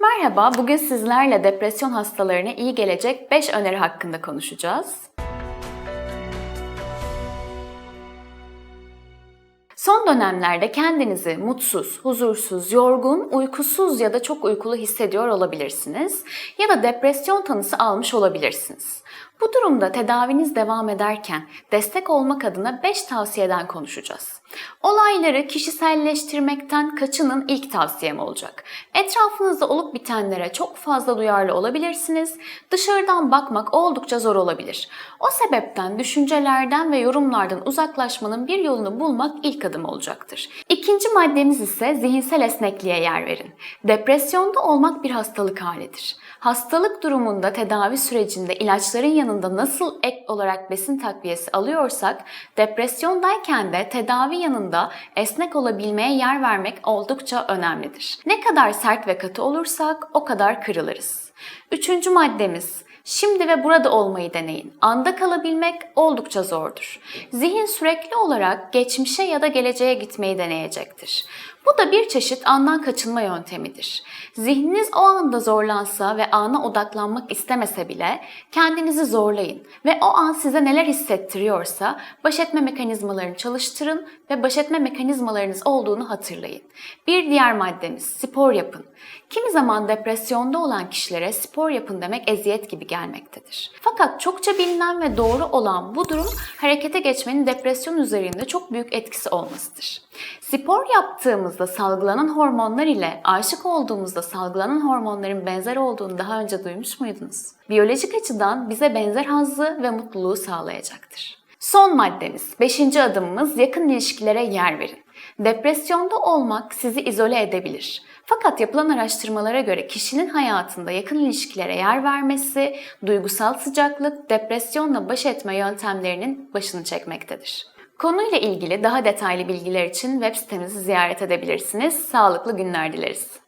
Merhaba, bugün sizlerle depresyon hastalarına iyi gelecek 5 öneri hakkında konuşacağız. Son dönemlerde kendinizi mutsuz, huzursuz, yorgun, uykusuz ya da çok uykulu hissediyor olabilirsiniz ya da depresyon tanısı almış olabilirsiniz. Bu durumda tedaviniz devam ederken destek olmak adına 5 tavsiyeden konuşacağız. Olayları kişiselleştirmekten kaçının ilk tavsiyem olacak. Etrafınızda olup bitenlere çok fazla duyarlı olabilirsiniz. Dışarıdan bakmak oldukça zor olabilir. O sebepten düşüncelerden ve yorumlardan uzaklaşmanın bir yolunu bulmak ilk adım olacaktır. İkinci maddemiz ise zihinsel esnekliğe yer verin. Depresyonda olmak bir hastalık halidir. Hastalık durumunda tedavi sürecinde ilaçların yanında nasıl ek olarak besin takviyesi alıyorsak, depresyondayken de tedavi yanında esnek olabilmeye yer vermek oldukça önemlidir. Ne kadar sert ve katı olursak o kadar kırılırız. Üçüncü maddemiz Şimdi ve burada olmayı deneyin. Anda kalabilmek oldukça zordur. Zihin sürekli olarak geçmişe ya da geleceğe gitmeyi deneyecektir. Bu da bir çeşit andan kaçınma yöntemidir. Zihniniz o anda zorlansa ve ana odaklanmak istemese bile kendinizi zorlayın ve o an size neler hissettiriyorsa baş etme mekanizmalarını çalıştırın ve baş etme mekanizmalarınız olduğunu hatırlayın. Bir diğer maddemiz spor yapın. Kimi zaman depresyonda olan kişilere spor yapın demek eziyet gibi gelmektedir. Fakat çokça bilinen ve doğru olan bu durum harekete geçmenin depresyon üzerinde çok büyük etkisi olmasıdır. Spor yaptığımızda salgılanan hormonlar ile aşık olduğumuzda salgılanan hormonların benzer olduğunu daha önce duymuş muydunuz? Biyolojik açıdan bize benzer hazzı ve mutluluğu sağlayacaktır. Son maddemiz, beşinci adımımız yakın ilişkilere yer verin. Depresyonda olmak sizi izole edebilir. Fakat yapılan araştırmalara göre kişinin hayatında yakın ilişkilere yer vermesi, duygusal sıcaklık, depresyonla baş etme yöntemlerinin başını çekmektedir. Konuyla ilgili daha detaylı bilgiler için web sitemizi ziyaret edebilirsiniz. Sağlıklı günler dileriz.